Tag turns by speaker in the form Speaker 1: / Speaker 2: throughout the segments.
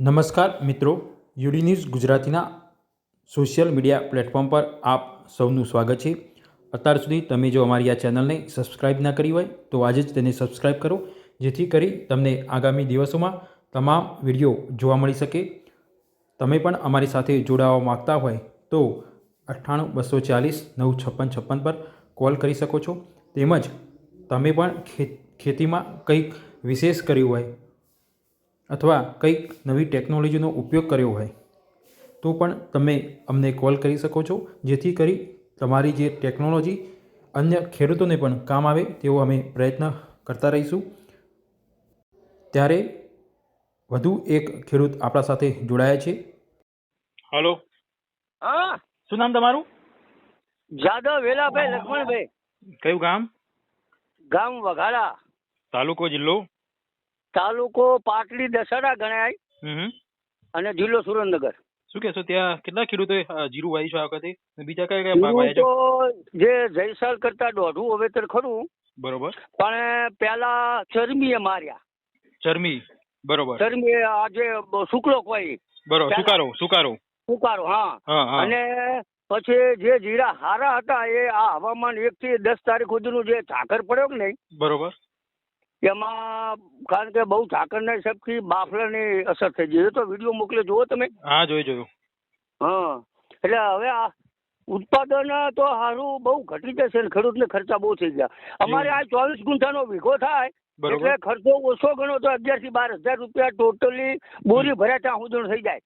Speaker 1: નમસ્કાર મિત્રો UD news ગુજરાતીના સોશિયલ મીડિયા પ્લેટફોર્મ પર આપ સૌનું સ્વાગત છે. અત્યાર સુધી તમે જો અમારી આ ચેનલને સબસ્ક્રાઇબ ના કરી હોય, તો આજે જ તેને સબસ્ક્રાઇબ કરો, જેથી કરી તમને આગામી દિવસોમાં તમામ વીડિયો જોવા મળી શકે. તમે પણ અમારી સાથે જોડાવા માગતા હોય, તો અઠ્ઠાણું, બસો ચાલીસ, નવ, છપ્પન છપ્પન પર કોલ કરી શકો છો. તેમજ તમે પણ ખેતીમાં કંઈક વિશેષ કર્યું હોય અથવા કંઈક નવી ટેકનોલોજીનો ઉપયોગ કર્યો હોય તો પણ તમે અમને કોલ કરી શકો છો. જેથી કરી તમારી જે ટેકનોલોજી અન્ય ખેડૂતોને પણ કામ આવે તેવો અમે પ્રયત્ન કરતા રહીશું. ત્યારે વધુ એક ખેડૂત આપણા સાથે જોડાયા છે. હલો.
Speaker 2: હા.
Speaker 1: શું નામ તમારું?
Speaker 2: જાદવ વેલાભાઈ લક્ષ્મણભાઈ.
Speaker 1: કયું ગામ?
Speaker 2: ગામ વઘાડા
Speaker 1: તાલુકો જિલ્લો?
Speaker 2: તાલુકો પાટડી દસાડા ગણાય અને જિલ્લો સુરેન્દ્રનગર.
Speaker 1: શું કહેશો ત્યાં કેટલા ખેડૂતો જીરું વાવી છે આ વખતે? બીજા કયા કયા પાક વાવ્યા છે?
Speaker 2: જે જયસાલ કરતા દોઢું વાવેતર ખરું.
Speaker 1: બરોબર.
Speaker 2: પણ પેલા ચરમીએ માર્યા.
Speaker 1: ચરમી. બરોબર.
Speaker 2: ચરમી આજે બ- શુક્લો કોઈ
Speaker 1: બરોબર. સુકારો સુકારો.
Speaker 2: સુકારો હા. અને પછી જે જીરા હારા હતા એ આ હવામાન એક થી દસ તારીખ સુધીનું જે ઝાકર પડ્યો કે નહીં
Speaker 1: બરોબર.
Speaker 2: એમાં કારણ કે બહુ ઝાકરના હિસાબથી બાફલાની અસર થઈ ગઈ. તો વીડિયો મોકલ્યો જુઓ તમે.
Speaker 1: હા જોઈ જોયું.
Speaker 2: હા. એટલે હવે આ ઉત્પાદન તો સારું બહુ ઘટી જશે ને ખેડૂતને ખર્ચા બહુ થઈ ગયા. અમારે આ ચોવીસ ગુંઠાનો વીઘો થાય એટલે ખર્ચો ઓછો ગણો તો અગિયારથી બાર હજાર રૂપિયા ટોટલી બોરી ભર્યા ત્યાં સુધીનો થઈ જાય.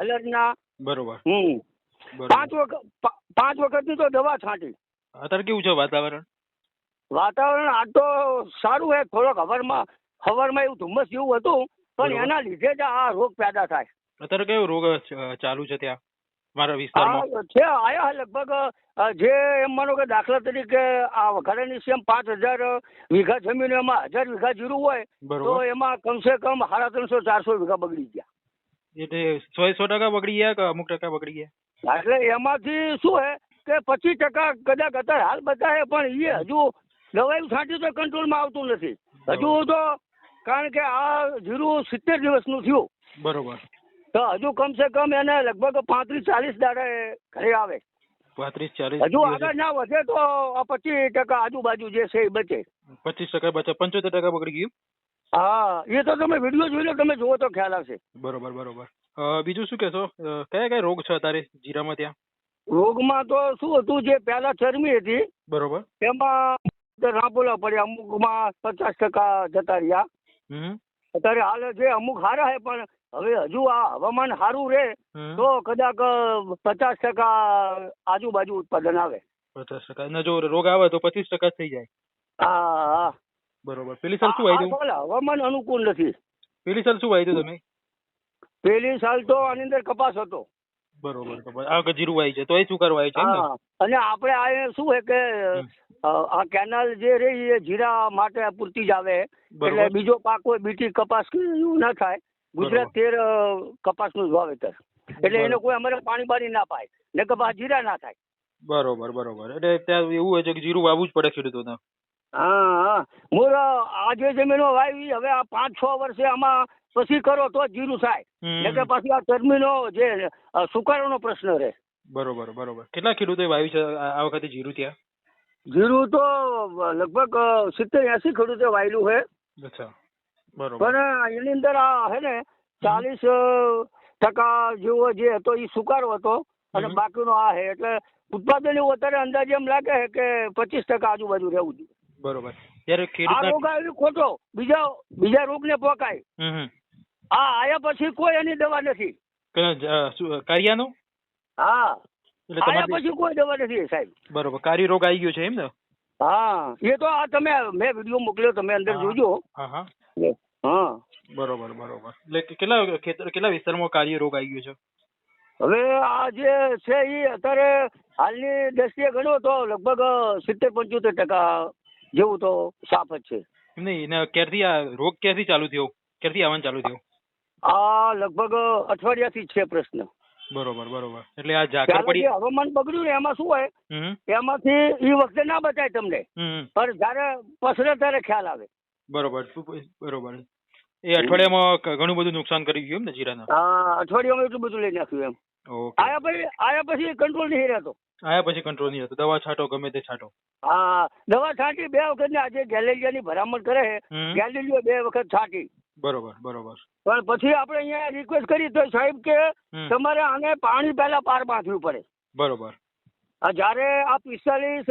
Speaker 2: હલરના.
Speaker 1: બરોબર.
Speaker 2: હમ. પાંચ વખત પાંચ વખતની તો દવા છાંટી.
Speaker 1: અત્યારે કેવું છે વાતાવરણ?
Speaker 2: વાતાવરણ આજ તો સારું છે થોડોક હવારમાં હવારમાં એવું ધુમ્મસ જેવું હતું પણ એના લીધે જ આ રોગ પેદા થાય.
Speaker 1: અત્યારે કયો રોગ ચાલુ છે ત્યાં મારા વિસ્તારમાં?
Speaker 2: છે આયા લગભગ જે એમ માનો કે દાખલા તરીકે આ વઘારાની સેમ પાંચ હજાર વીઘા જમીન એમાં હજાર વીઘા જીરું હોય તો એમાં કમસે કમ સાડા ત્રણસો ચારસો વીઘા બગડી ગયા.
Speaker 1: એટલે સો સો ટકા બગડી ગયા કે અમુક ટકા બગડી ગયા?
Speaker 2: એટલે એમાંથી શું હે કે પચીસ ટકા કદાચ અત્યારે હાલ બતાવે પણ એ હજુ દવાઈ છાંટ્યું તો કંટ્રોલમાં આવતું નથી. હજુ તો કારણ કે આ જીરું સિત્તેર દિવસનું થયું.
Speaker 1: બરોબર.
Speaker 2: તો હજુ કમસે કમ એને લગભગ પાંત્રીસ ચાલીસ દાડે ઘરે આવે.
Speaker 1: પાંત્રીસ ચાલીસ
Speaker 2: હજુ આગળ ના વધે તો પચીસ ટકા આજુબાજુ જે છે એ બચે.
Speaker 1: પચીસ ટકા બચે. પંચોતેર ટકા બગડી ગયું?
Speaker 2: હા એ તો તમે વીડિયો જોઈ લો તમે જુઓ તો ખ્યાલ આવશે.
Speaker 1: બરોબર બરોબર. બીજું શું કહેશો? કયા કયા રોગ છે તારે જીરામાં ત્યાં?
Speaker 2: રોગમાં તો શું હતું જે પહેલા ચરમી હતી
Speaker 1: બરોબર.
Speaker 2: એમાં ના બોલવા પડ્યા અમુકમાં પચાસ ટકા જતા રહ્યા. અત્યારે હાલ છે અમુક સારા છે પણ હવે હજુ આ હવામાન સારું રહે તો કદાચ પચાસ ટકા આજુબાજુ ઉત્પાદન આવે.
Speaker 1: પચાસ ટકા. અને જો રોગ આવે તો પચીસ ટકા થઈ જાય.
Speaker 2: હા હા.
Speaker 1: બરોબર. પેલી સાલ શું વાવ્યું
Speaker 2: આ હવામાન અનુકૂળ નથી.
Speaker 1: પેલી સાલ શું વાવ્યું તમે?
Speaker 2: પેલી સાલ તો આની અંદર કપાસ હતો.
Speaker 1: બરોબર આ જીરું વાવી છે તો એ શું કરવા છે
Speaker 2: હા અને આપણે આ શું છે કે આ કેનાલ જે રહી એ જીરા માટે પૂરતી જ આવે. એટલે બીજો પાક કોઈ બીટી કપાસ એવું ના થાય. ગુજરાત તેર કપાસનું વાવેતર. એટલે એને કોઈ અમારે પાણી બાણી ના પાય. ને કપાસ જીરા ના થાય.
Speaker 1: બરોબર બરોબર. એટલે ત્યાં એવું હોય છે કે જીરું વાવવું જ પડે ખેડૂતો
Speaker 2: હા મોર આ જે જમીનો વાવી હવે આ પાંચ છ વર્ષે આમાં પછી કરો તો જીરું થાય. એટલે પછી આ ચરમીનો જે સુકારો સુકારોનો પ્રશ્ન રહે.
Speaker 1: બરોબર બરોબર. કેટલા ખેડૂતોએ વાવી છે આ આ વખતે જીરું ત્યાં?
Speaker 2: જીરું તો લગભગ સિત્તેર એસી ખેડૂતે વાયેલું છે. પણ એની અંદર આ હે ને ચાલીસ ટકા જેવો જે હતો એ સુકારો હતો અને બાકીનો આ છે. એટલે ઉત્પાદન એવું અત્યારે અંદાજે એમ લાગે છે કે પચીસ ટકા આજુબાજુ રહેવું જોઈએ.
Speaker 1: બરોબર. ત્યારે
Speaker 2: આ રોગ આવ્યો ખોટો. બીજા બીજા રોગને પોકાય.
Speaker 1: હમ હમ.
Speaker 2: આ આયા પછી કોઈ એની દવા નથી.
Speaker 1: કારિયાનો?
Speaker 2: હા.
Speaker 1: એટલે તમારે
Speaker 2: પછી કોઈ દવા નથી સાહેબ.
Speaker 1: બરોબર કારી રોગ આવી ગયો છે એમ ને?
Speaker 2: હા એ તો આ તમે મેં વીડિયો મોકલ્યો તમે અંદર જોજો.
Speaker 1: હા હા.
Speaker 2: હા.
Speaker 1: બરોબર બરોબર. એટલે કેટલા ખેતર કેટલા વિસ્તારમાં કાર્ય રોગ આવી ગયો છે?
Speaker 2: હવે આ જે છે એ અત્યારે હાલની દ્રષ્ટિએ ગણો તો લગભગ સિત્તેર પંચોતેર ટકા જેવું તો સાફ જ છે.
Speaker 1: નહીં ક્યારથી આ રોગ ક્યારથી ચાલુ થયો? ક્યારથી આવવાનું ચાલુ થયો?
Speaker 2: આ લગભગ અઠવાડિયાથી છે પ્રશ્ન.
Speaker 1: બરોબર બરોબર. એટલે આ ઝાકર પડી
Speaker 2: હવામાન બગડ્યું ને એમાં શું હોય? એમાંથી એ વખતે ના બચાય તમને. પણ જયારે પસરે ત્યારે ખ્યાલ આવે.
Speaker 1: બરોબર બરોબર. એ અઠવાડિયામાં ઘણું બધું નુકસાન કરી ગયું એમ ને જીરાના?
Speaker 2: હા અઠવાડિયામાં એટલું બધું લઈ નાખ્યું એમ. આયા પછી આયા પછી કંટ્રોલ નહીં રહેતો.
Speaker 1: આયા પછી કંટ્રોલ નહીં હતો દવા છાંટો ગમે તે છાંટો.
Speaker 2: હા દવા છાંટી બે વખત ને આજે ગેલેરિયાની ભલામણ કરે છે. ગેલેરિયો બે વખત છાંટી.
Speaker 1: બરોબર બરોબર.
Speaker 2: પણ પછી આપણે અહીંયા રિક્વેસ્ટ કરી તો સાહેબ કે તમારે આને પાણી પહેલા પાર બાંધવું પડે.
Speaker 1: બરોબર.
Speaker 2: આ જ્યારે આ પિસ્તાલીસ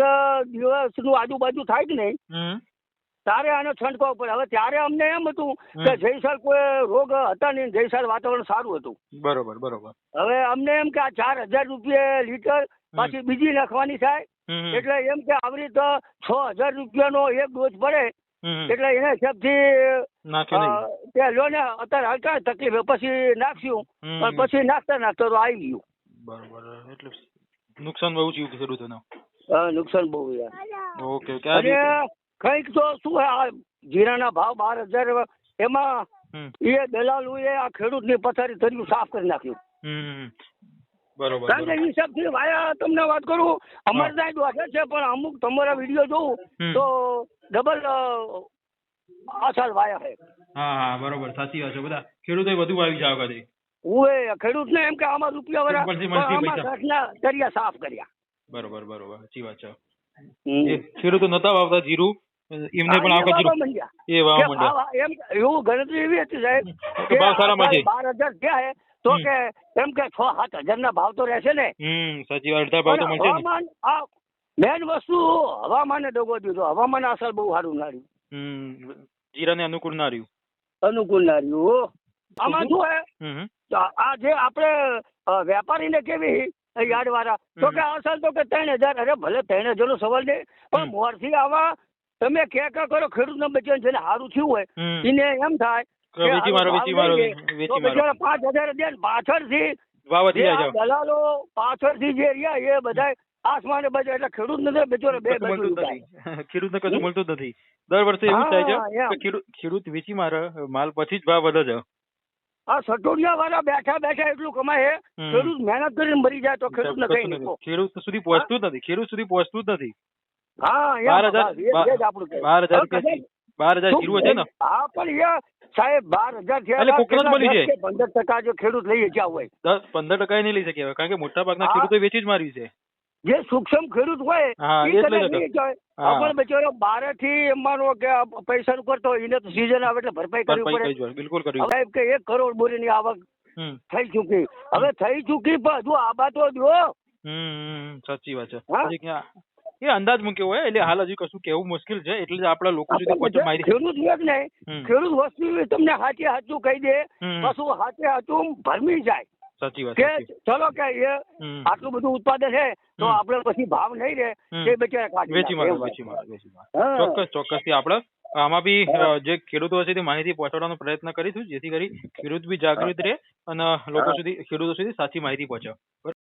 Speaker 2: દિવસનું આજુબાજુ થાય કે નહીં
Speaker 1: તારે
Speaker 2: ત્યારે આને છંટકાવ પડે. હવે ત્યારે અમને એમ હતું કે જયસાલ કોઈ રોગ હતા નહીં જયસાલ વાતાવરણ સારું હતું.
Speaker 1: બરોબર બરોબર.
Speaker 2: હવે અમને એમ કે આ ચાર હજાર રૂપિયા લીટર પાછી બીજી નાખવાની થાય. એટલે એમ કે આવી રીતે છ હજાર રૂપિયાનો એક ડોઝ પડે. એટલે એના હિસાબથી
Speaker 1: નાખ્યો
Speaker 2: અ,
Speaker 1: નહીં
Speaker 2: તે લો ને અત્યારે હલકા તકલીફ પછી નાખ્યું પણ પછી નાખતા નાખતા તો આવી ગયું.
Speaker 1: બરોબર એટલે નુકસાન બહુ થયું ખેડૂતોને.
Speaker 2: હા, નુકસાન બહુ યાર
Speaker 1: ઓકે
Speaker 2: અને કંઈક તો શું આ જીરાના ભાવ બાર હજાર એમાં એ દલાલ એ આ ખેડૂતની પથારી ધર્યું સાફ કરી નાખ્યું.
Speaker 1: બરોબર
Speaker 2: કારણ કે હિસાબથી વાયા તમને વાત કરું અમારે ત્યાં દોઢ છે પણ અમુક તમારા વીડિયો જોઉં તો ડબલ અસર વાયા છે
Speaker 1: હા હા બરોબર સાચી વાત છે. બધા ખેડૂતો વધુ વાવી છે આ વખતે
Speaker 2: હું એ ખેડૂતને એમ કે આમાં રૂપિયા વરા આમાં
Speaker 1: પૈસા.
Speaker 2: દરિયા સાફ કર્યા.
Speaker 1: બરોબર બરોબર સાચી વાત છે. ખેડૂતો નતા વાવતા જીરું એમને પણ આ
Speaker 2: હા,
Speaker 1: વખત
Speaker 2: એ વાવવા
Speaker 1: જીરું એ
Speaker 2: વાવ
Speaker 1: મંડ્યા.
Speaker 2: એમ એવું ગણતરી એવી હતી સાહેબ
Speaker 1: કે ભાવ સારામાં છે.
Speaker 2: બાર હજાર થયા છે તો કે એમ કે છ સાત હજાર ના ભાવ તો રહેશે ને.
Speaker 1: હમ સાચી વાત અડધા ભાવ તો મળશે ને.
Speaker 2: મેન વસ્તુ હવામાને ડગો દીધો. હવામાન અસર બહુ સારું ના રહ્યું.
Speaker 1: જીરાને અનુકૂળ ના રહ્યું.
Speaker 2: અનુકૂળ ના રહ્યું આમાં શું હે આ જે આપણે વેપારીને કેવી યાદ વાળા તો કે અસલ તો કે ત્રણ હજાર અરે ભલે ત્રણ હજાર નો સવાલ નહીં પણ. મોરથી આવા તમે કે કે કરો ખેડૂતને બચ્ચાને જેને સારું થયું હોય એને એમ થાય પાંચ હજાર દે પાછળથી દલાલો પાછળથી જે રહ્યા એ બધા આસમાને બચે એટલે ખેડૂત નથી બિચારો બે
Speaker 1: મળતું. નથી. ખેડૂતને કશું મળતું નથી. દર વર્ષે એવું થાય છે કે ખેડૂત ખેડૂત વેચી મારે માલ પછી જ ભાવ વધે છે.
Speaker 2: આ સટોડિયા વાળા બેઠા બેઠા એટલું કમાય છે. ખેડૂત મહેનત કરીને મરી જાય તો ખેડૂત ને કઈ.
Speaker 1: ખેડૂત સુધી પહોંચતું નથી. ખેડૂત સુધી પહોંચતું જ નથી.
Speaker 2: હા
Speaker 1: બાર હજાર-. બાર હજાર બાર હજાર છે ને?
Speaker 2: હા પણ સાહેબ બાર હજાર થયા પંદર ટકા જો ખેડૂત લઈ ગયા હોય.
Speaker 1: દસ પંદર ટકા નહીં લઈ શકે કારણ કે મોટા ભાગના. ખેડૂતો વેચી જ માર્યું છે.
Speaker 2: જે સૂક્ષ્મ ખેડૂત હોય. પણ બિચારો બારે થી માનો કે પૈસા નું કરતો એને તો સીઝન આવે એટલે ભરપાઈ કરવી પડે.
Speaker 1: બિલકુલ કર્યું
Speaker 2: કે એક કરોડ બોરીની આવક થઈ ચૂકી. હવે થઈ ચૂકી પણ હજુ આબા તો જો
Speaker 1: સાચી વાત છે. એ અંદાજ મૂક્યો હોય એટલે હાલ હજી કશું કેવું મુશ્કેલ છે. એટલે જ આપણા લોકો સુધી પહોંચે મારી
Speaker 2: ખેડૂત એક નહીં. ખેડૂત વસ્તુ તમને સાચે હાચું કહી દે. પશુ સાચે સાચું ભરમી જાય.
Speaker 1: સાચી વાત
Speaker 2: કે ચલો કે એ આટલું બધું ઉત્પાદન છે તો આપણે પછી ભાવ નહીં રહે. તે બિચારા
Speaker 1: વેચી મારો વેચી મારો
Speaker 2: ચોક્કસ
Speaker 1: ચોક્કસ. થી આપણે આમાં બી જે ખેડૂતો હશે તે માહિતી પહોંચાડવાનો પ્રયત્ન કરીશું જેથી કરી ખેડૂત બી જાગૃત રહે અને લોકો સુધી ખેડૂતો સુધી સાચી માહિતી પહોંચે